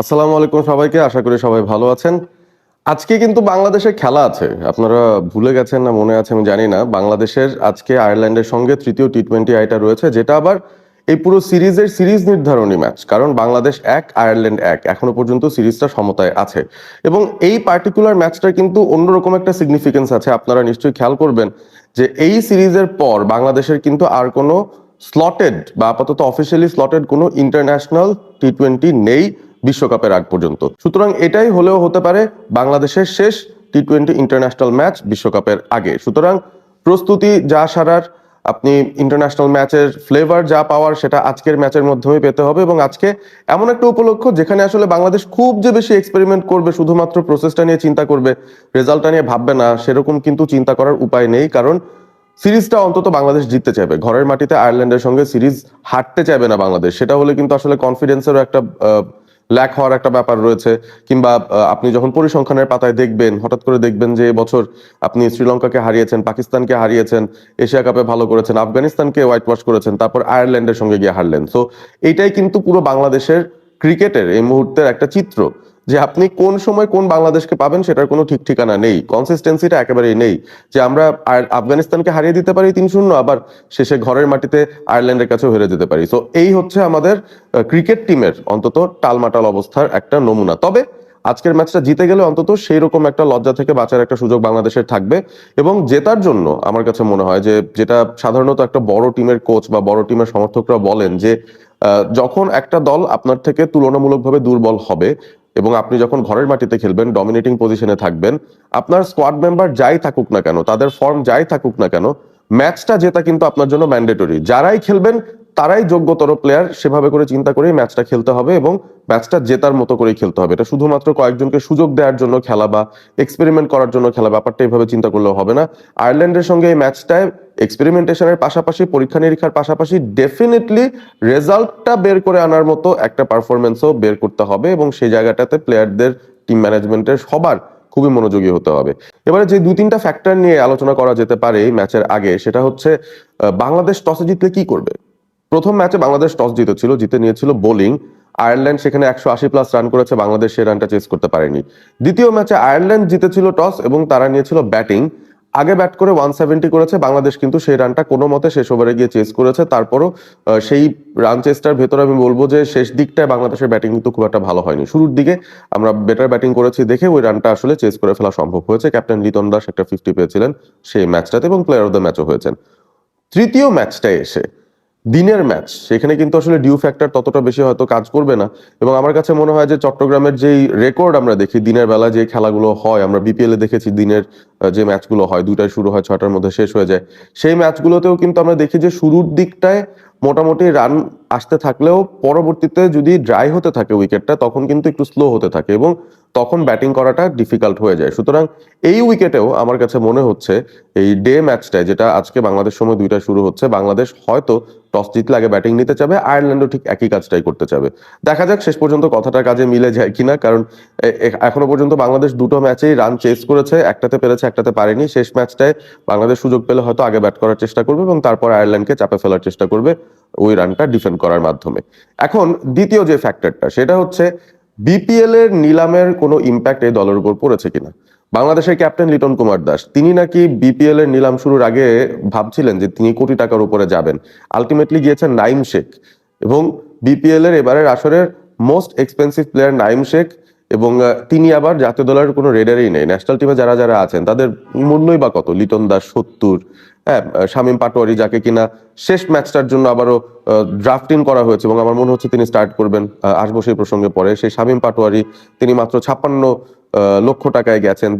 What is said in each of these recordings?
আসসালামু আলাইকুম সবাইকে, আশা করি সবাই ভালো আছেন। আজকে কিন্তু বাংলাদেশের খেলা আছে। আপনারা ভুলে গেছেন না, মনে আছে, আমি জানি না। বাংলাদেশের আজকে আয়ারল্যান্ডের সঙ্গে তৃতীয় টি টোয়েন্টি আইটা রয়েছে, যেটা আবার এই পুরো সিরিজের সিরিজ নির্ধারণী ম্যাচ। কারণ বাংলাদেশ এক, আয়ারল্যান্ড এক। এখনও পর্যন্ত সিরিজটা সমতায় আছে। এবং এই পার্টিকুলার ম্যাচটা কিন্তু অন্যরকম একটা সিগনিফিকেন্স আছে। আপনারা নিশ্চয়ই খেয়াল করবেন যে এই সিরিজের পর বাংলাদেশের কিন্তু আর কোনো স্লটেড বা আপাতত অফিসিয়ালি স্লটেড কোনো ইন্টারন্যাশনাল টি টোয়েন্টি নেই। বিশ্বকাপের আগ পর্যন্ত। সুতরাং এটাই হলেও হতে পারে বাংলাদেশের শেষ টি টোয়েন্টি ইন্টারন্যাশনাল ম্যাচ বিশ্বকাপের আগে। সুতরাং প্রস্তুতি যা সারার, আপনি ইন্টারন্যাশনাল ম্যাচের ফ্লেভার যা পাওয়ার সেটা আজকের ম্যাচের মাধ্যমে পেতে হবে এবং আজকে এমন একটা উপলক্ষ যেখানে আসলে বাংলাদেশ খুব যে বেশি এক্সপেরিমেন্ট করবে, শুধুমাত্র প্রসেসটা নিয়ে চিন্তা করবে রেজাল্টটা নিয়ে ভাববে না, সেরকম কিন্তু চিন্তা করার উপায় নেই। কারণ সিরিজটা অন্তত বাংলাদেশ জিততে চাইবে। ঘরের মাটিতে আয়ারল্যান্ডের সঙ্গে সিরিজ হারতে চাইবে না বাংলাদেশ। সেটা হলে কিন্তু আসলে কনফিডেন্সেরও একটা ল্যাক হওয়ার একটা ব্যাপার রয়েছে, কিংবা আপনি যখন পরিসংখ্যানের পাতায় দেখবেন, হঠাৎ করে দেখবেন যে বছর আপনি শ্রীলঙ্কাকে হারিয়েছেন, পাকিস্তানকে হারিয়েছেন, এশিয়া কাপে ভালো করেছেন, আফগানিস্তানকে হোয়াইট ওয়াশ করেছেন, তারপর আয়ারল্যান্ডের সঙ্গে গিয়ে হারলেন। সো এইটাই কিন্তু পুরো বাংলাদেশের ক্রিকেটের এই মুহূর্তের একটা চিত্র। যে আপনি কোন সময় কোন বাংলাদেশকে পাবেন সেটার কোনো ঠিক ঠিকানা নেই। কনসিস্টেন্সিটা একেবারেই নেই। যে আমরা আফগানিস্তানকে হারিয়ে দিতে পারি তিন শূন্য, আবার শেষে ঘরের মাটিতে আয়ারল্যান্ডের কাছেও হেরে যেতে পারি। সো এই হচ্ছে আমাদের ক্রিকেট টিমের অন্তত টালমাটাল অবস্থার একটা নমুনা। তবে আজকের ম্যাচটা জিতে গেলে অন্তত সেই রকম একটা লজ্জা থেকে বাঁচার একটা সুযোগ বাংলাদেশের থাকবে। এবং জেতার জন্য আমার কাছে মনে হয় যে, যেটা সাধারণত একটা বড় টিমের কোচ বা বড় টিমের সমর্থকরা বলেন যে যখন একটা দল আপনার থেকে তুলনামূলকভাবে দুর্বল হবে এবং আপনি যখন ঘরের মাটিতে খেলবেন ডমিনেটিং পজিশনে থাকবেন, আপনার স্কোয়াড মেম্বার যাই থাকুক না কেন, তাদের ফর্ম যাই থাকুক না কেন ম্যাচটা জেতা কিন্তু আপনার জন্য ম্যান্ডেটরি যারাই খেলবেন তারাই যোগ্যতর প্লেয়ার সেভাবে করে চিন্তা করেই ম্যাচটা খেলতে হবে এবং ম্যাচটা জেতার মতো করেই খেলতে হবে। এটা শুধুমাত্র কয়েকজনকে সুযোগ দেওয়ার জন্য খেলা বা এক্সপেরিমেন্ট করার জন্য খেলা, ব্যাপারটা এইভাবে চিন্তা করলেও হবে না। আয়ারল্যান্ডের সঙ্গে এই ম্যাচটায় এক্সপেরিমেন্টেশনের পাশাপাশি, পরীক্ষা নিরীক্ষার পাশাপাশি ডেফিনেটলি রেজাল্টটা বের করে আনার মতো একটা পারফরমেন্সও বের করতে হবে এবং সেই জায়গাটাতে প্লেয়ারদের টিম ম্যানেজমেন্টের সবার খুবই মনোযোগী হতে হবে। এবারে যে দুই তিনটা ফ্যাক্টর নিয়ে আলোচনা করা যেতে পারে ম্যাচের আগে, সেটা হচ্ছে বাংলাদেশ টসে জিতলে কি করবে? প্রথম ম্যাচে বাংলাদেশ টস জিতেছিল, জিতে নিয়েছিল বোলিং। আয়ারল্যান্ড সেখানে একশো আশি প্লাস রান করেছে, বাংলাদেশ সেই রানটা চেস করতে পারেনি। দ্বিতীয় ম্যাচে আয়ারল্যান্ড জিতেছিল টস এবং তারা নিয়েছিল ব্যাটিং আগে ব্যাট করে ওয়ান সেভেন্টি করেছে, বাংলাদেশ কিন্তু সেই রানটা কোনো মতে শেষ ওভারে গিয়ে চেস করেছে। তারপরও সেই রান চেস্টার ভেতরে আমি বলব যে শেষ দিকটায় বাংলাদেশের ব্যাটিং কিন্তু খুব একটা ভালো হয়নি। শুরুর দিকে আমরা বেটার ব্যাটিং করেছি দেখে ওই রানটা আসলে চেস করে ফেলা সম্ভব হয়েছে। ক্যাপ্টেন লিটন দাস একটা ফিফটি পেয়েছিলেন সেই ম্যাচটাতে এবং প্লেয়ার অফ দ্য ম্যাচও হয়েছেন। তৃতীয় ম্যাচটায় এসে দিনের ম্যাচ সেখানে কিন্তু আসলে ডিউ ফ্যাক্টর ততটা বেশি হয়তো কাজ করবে না। এবং আমার কাছে মনে হয় যে চট্টগ্রামের যেই রেকর্ড আমরা দেখি দিনের বেলা যে খেলাগুলো হয়, আমরা বিপিএল এ দেখেছি দিনের যে ম্যাচগুলো হয় দুইটায় শুরু হয়, ছয়টার মধ্যে শেষ হয়ে যায়। সেই ম্যাচগুলোতেও কিন্তু আমরা দেখি যে শুরুর দিকটায় মোটামুটি রান আসতে থাকলেও পরবর্তীতে যদি ড্রাই হতে থাকে উইকেটটা তখন কিন্তু একটু স্লো হতে থাকে এবং তখন ব্যাটিং করাটা ডিফিকাল্ট হয়ে যায়। সুতরাং এই উইকেটেও আমার কাছে মনে হচ্ছে এই ডে ম্যাচটায় যেটা আজকে বাংলাদেশ সময় দুইটা শুরু হচ্ছে, বাংলাদেশ হয়তো টস জিতলে আগে ব্যাটিং নিতে চাবে আয়ারল্যান্ডও ঠিক একই কাজটাই করতে চাবে। দেখা যাক শেষ পর্যন্ত কথাটা কাজে মিলে যায় কিনা, কারণ এখনও পর্যন্ত বাংলাদেশ দুটো ম্যাচেই রান চেস করেছে, একটাতে পেরেছে একটাতে পারেনি। শেষ ম্যাচটায় বাংলাদেশ সুযোগ পেলে হয়তো আগে ব্যাট করার চেষ্টা করবে এবং তারপর আয়ারল্যান্ডকে চাপে ফেলার চেষ্টা করবে ওই রানটা ডিফেন্ড করার মাধ্যমে। এখন দ্বিতীয় যে ফ্যাক্টরটা সেটা হচ্ছে বিপিএল এর নিলামের কোনো ইম্প্যাক্ট এই দলের উপর পড়েছে কিনা? বাংলাদেশের ক্যাপ্টেন লিটন কুমার দাস, তিনি নাকি বিপিএল এর নিলাম শুরুর আগে ভাবছিলেন যে তিনি কোটি টাকার উপরে যাবেন। আলটিমেটলি গিয়েছেন নাইম শেখ এবং বিপিএল এর এবারের আসরের most expensive player Naim Sheikh এবং তিনি আবার জাতীয় দলের কোনো রেডারেই নেই। ন্যাশনাল টিমে যারা যারা আছেন, তাদের মূল্যই বা কত? লিটন দাস সত্তর হ্যাঁ শামীম পাটোয়ারি যাকে কিনা শেষ ম্যাচটার জন্য আবারও ড্রাফটিং করা হয়েছে এবং আমার মনে হচ্ছে তিনি স্টার্ট করবেন আসব সেই প্রসঙ্গে পরে। সেই শামীম পাটোয়ারি, তিনি মাত্র ছাপ্পান্ন লক্ষ টাকায় গেছেন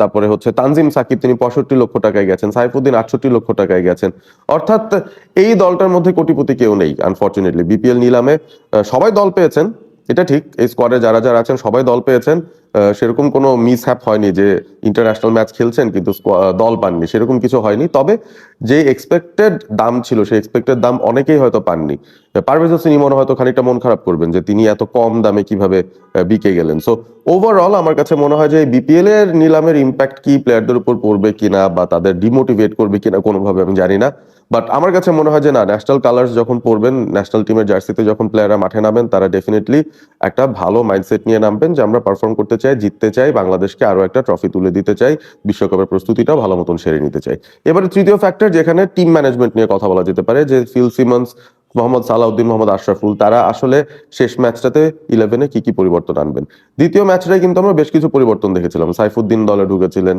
তারপরে হচ্ছে তানজিম সাকিব, তিনি পঁয়ষট্টি লক্ষ টাকায় গেছেন, সাইফুদ্দিন আটষট্টি লক্ষ টাকায় গেছেন। অর্থাৎ এই দলটার মধ্যে কোটিপতি কেউ নেই আনফর্চুনেটলি বিপিএল নিলামে সবাই দল পেয়েছেন এটা ঠিক এই স্কোয়াডে যারা যারা আছেন সবাই দল পেয়েছেন। সেরকম কোনো মিস হ্যাপ হয়নি যে ইন্টারন্যাশনাল ম্যাচ খেলছেন কিন্তু দল পাননি, সেরকম কিছু হয়নি। তবে যে এক্সপেক্টেড দাম ছিল, সেই এক্সপেক্টেড দাম অনেকেই হয়তো পাননি। পারভেজ হোসেন ইমন হয়তো খানিকটা মন খারাপ করবেন যে তিনি এত কম দামে কীভাবে বিকে গেলেন। সো ওভারঅল আমার কাছে মনে হয় যে বিপিএল এর নিলামের ইম্প্যাক্ট কি প্লেয়ারদের উপর পড়বে কিনা বা তাদের ডিমোটিভেট করবে কিনা কোনোভাবে আমি জানি না। বাট আমার কাছে মনে হয় যে না ন্যাশনাল কালার্স যখন পরবেন ন্যাশনাল টিমের জার্সিতে যখন প্লেয়াররা মাঠে নামেন, তারা ডেফিনেটলি একটা ভালো মাইন্ডসেট নিয়ে নামবেন যে আমরা পারফর্ম করতে চাই, জিততে চাই, বাংলাদেশকে আরও একটা ট্রফি তুলে দিতে চাই, বিশ্বকাপের প্রস্তুতিটাও ভালো মতন সেরে নিতে চাই। এবারে তৃতীয় ফ্যাক্টর যেখানে টিম ম্যানেজমেন্ট নিয়ে কথা বলা যেতে পারে, যে ফিল সিমন্স মোহাম্মদ সালাউদ্দিন, মোহাম্মদ আশরাফুল, তারা আসলে শেষ ম্যাচটাতে ইলেভেনে কি কি পরিবর্তন আনবেন? দ্বিতীয় ম্যাচটাই কিন্তু আমরা বেশ কিছু পরিবর্তন দেখেছিলাম। সাইফুদ্দিন দলে ঢুকেছিলেন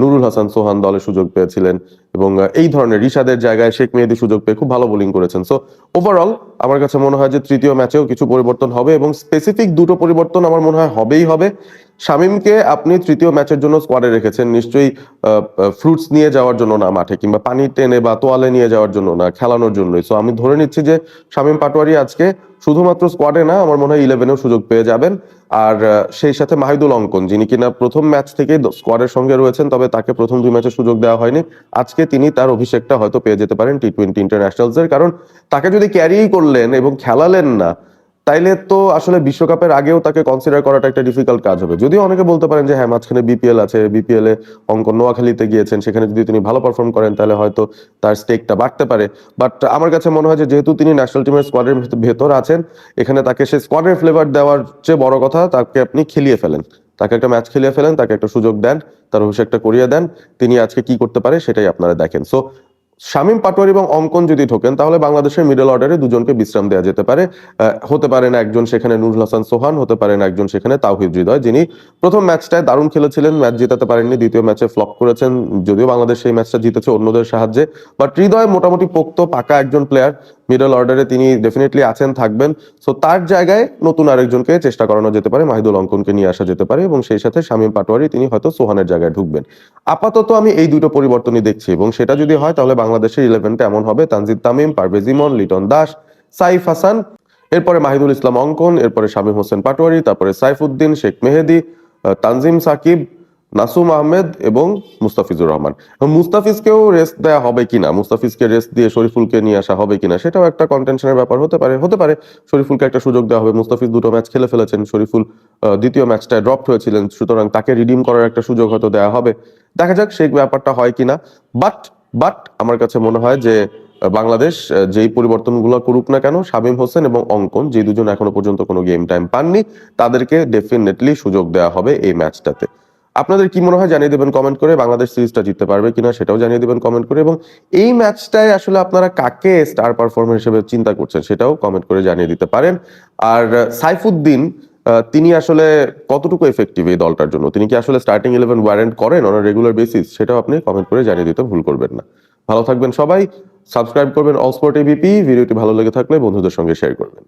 নুরুল হাসান সোহান দলে সুযোগ পেয়েছিলেন এবং এই ধরনের রিশাদের জায়গায় শেখ মেহেদি সুযোগ পেয়ে খুব ভালো বোলিং করেছেন। সো ওভারঅল আমার কাছে মনে হয় যে তৃতীয় ম্যাচেও কিছু পরিবর্তন হবে এবং স্পেসিফিক দুটো পরিবর্তন আমার মনে হয় হবেই হবে। শামিমকে আপনি তৃতীয় ম্যাচের জন্য স্কোয়াডে রেখেছেন। নিশ্চয়ই ফ্রুটস নিয়ে যাওয়ার জন্য না, মাঠে কিংবা পানি টেনে বা তোয়ালে নিয়ে যাওয়ার জন্য না, খেলানোর জন্যই। সো আমি ধরে নিচ্ছি যে শামিম পাটোয়ারি আজকে শুধুমাত্র স্কোয়াডে না, আমার মনে হয় ইলেভেনেও সুযোগ পেয়ে যাবেন। আর সেই সাথে মাহিদুল অঙ্কন, যিনি কিনা প্রথম ম্যাচ থেকে স্কোয়াডের সঙ্গে রয়েছেন, তবে তাকে প্রথম দুই ম্যাচে সুযোগ দেওয়া হয়নি। আজকে তিনি তার অভিষেকটা হয়তো পেয়ে যেতে পারেন টি টোয়েন্টি ইন্টারন্যাশনালসের কারণ, তাকে যদি ক্যারিই করলেন এবং খেলালেন না তাইলে তো আসলে বিশ্বকাপের আগেও তাকে কনসিডার করাটা একটা ডিফিকাল্ট কাজ হবে। যদিও অনেকে বলতে পারেন যে হ্যাঁ মাঝখানে বিপিএল আছে বিপিএল এ অঙ্কন নোয়াখালীতে গিয়েছেন, সেখানে যদি তিনি ভালো পারফর্ম করেন, তাহলে হয়তো তার স্টেকটা বাড়তে পারে। বাট আমার কাছে মনে হয় যে, যেহেতু তিনি ন্যাশনাল টিমের স্কোয়াডের ভেতর আছেন, এখানে তাকে সে স্কোয়াডের ফ্লেভার দেওয়ার চেয়ে বড় কথা, তাকে আপনি খেলিয়ে ফেলেন। তাকে একটা ম্যাচ খেলিয়ে ফেলেন, তাকে একটা সুযোগ দেন, তার অভিষেকটা করিয়ে দেন, তিনি আজকে কি করতে পারে সেটাই আপনারা দেখেন। সো শামীম পাটোয়ারি এবং অঙ্কন যদি ঢোকেন তাহলে বাংলাদেশের মিডল অর্ডারে দুজনকে বিশ্রাম দেওয়া যেতে পারে। হতে পারেন একজন সেখানে নুরুল হাসান সোহান, হতে পারেন একজন সেখানে তাওহিদ হৃদয়, যিনি প্রথম ম্যাচটায় দারুণ খেলেছিলেন ম্যাচ জেতাতে পারেননি, দ্বিতীয় ম্যাচে ফ্লপ করেছেন, যদিও বাংলাদেশ সেই ম্যাচটা জিতেছে অন্যদের সাহায্যে। বাট হৃদয় মোটামুটি পোক্ত, পাকা একজন প্লেয়ার মিডল অর্ডারে তিনি ডেফিনেটলি আছেন, থাকবেন। সো তার জায়গায় নতুন আরেকজনকে চেষ্টা করানো যেতে পারে, মাহিদুল অঙ্কনকে নিয়ে আসা যেতে পারে, এবং সেই সাথে শামীম পাটোয়ারি, তিনি হয়তো সোহানের জায়গায় ঢুকবেন। আপাতত আমি এই দুটো পরিবর্তনই দেখছি, এবং সেটা যদি হয়, তাহলে বাংলাদেশের ইলেভেনটা এমন হবে, তানজিদ তামিম, পারভেজ ইমন, লিটন দাস, সাইফ হাসান। এরপরে মাহিদুল ইসলাম অঙ্কন, এরপরে শামীম হোসেন পাটোয়ারি, তারপরে সাইফুদ্দিন, শেখ মেহেদি তানজিম সাকিব, নাসুম আহমেদ এবং মুস্তাফিজুর রহমান। মুস্তাফিজকেও রেস্ট দেওয়া হবে কিনা, মুস্তাফিজকে রেস্ট দিয়ে শরীফুলকে নিয়ে আসা হবে কিনা, সেটাও একটা কন্টেনশনের ব্যাপার হতে পারে হতে পারে। শরীফুলকে একটা সুযোগ দেওয়া হবে, মুস্তাফিজ দুটো ম্যাচ খেলে ফেলেছেন, শরীফুল দ্বিতীয় ম্যাচটায় ড্রপ হয়েছিলেন, সুতরাং তাকে রিডিম করার একটা সুযোগ হয়তো দেওয়া হবে। দেখা যাক সেই ব্যাপারটা হয় কিনা বাট বাট আমার কাছে মনে হয় যে বাংলাদেশ যেই পরিবর্তনগুলো করুক না কেন, শামীম হোসেন এবং অঙ্কন যে দুজন এখনও পর্যন্ত কোনো গেম টাইম পাননি, তাদেরকে ডেফিনেটলি সুযোগ দেওয়া হবে এই ম্যাচটাতে আপনাদের কি মনে হয় জানিয়ে দেবেন কমেন্ট করে, বাংলাদেশ সিরিজটা জিততে পারবে কিনা সেটাও জানিয়ে দেবেন কমেন্ট করে এবং এই ম্যাচটায় আসলে আপনারা কাকে স্টার পারফর্মার হিসেবে চিন্তা করছেন সেটাও কমেন্ট করে জানিয়ে দিতে পারেন। আর, সাইফুদ্দিন তিনি আসলে কতটুকু এফেক্টিভ এই দলটার জন্য? তিনি কি আসলে স্টার্টিং ইলেভেন ওয়ারেন্ট করেন অন রেগুলার বেসিস সেটাও আপনি কমেন্ট করে জানিয়ে দিতে ভুল করবেন না। ভালো থাকবেন সবাই সাবস্ক্রাইব করবেন স্পোর্ট এবিপি ভিডিওটি ভালো লেগে থাকলে বন্ধুদের সঙ্গে শেয়ার করবেন।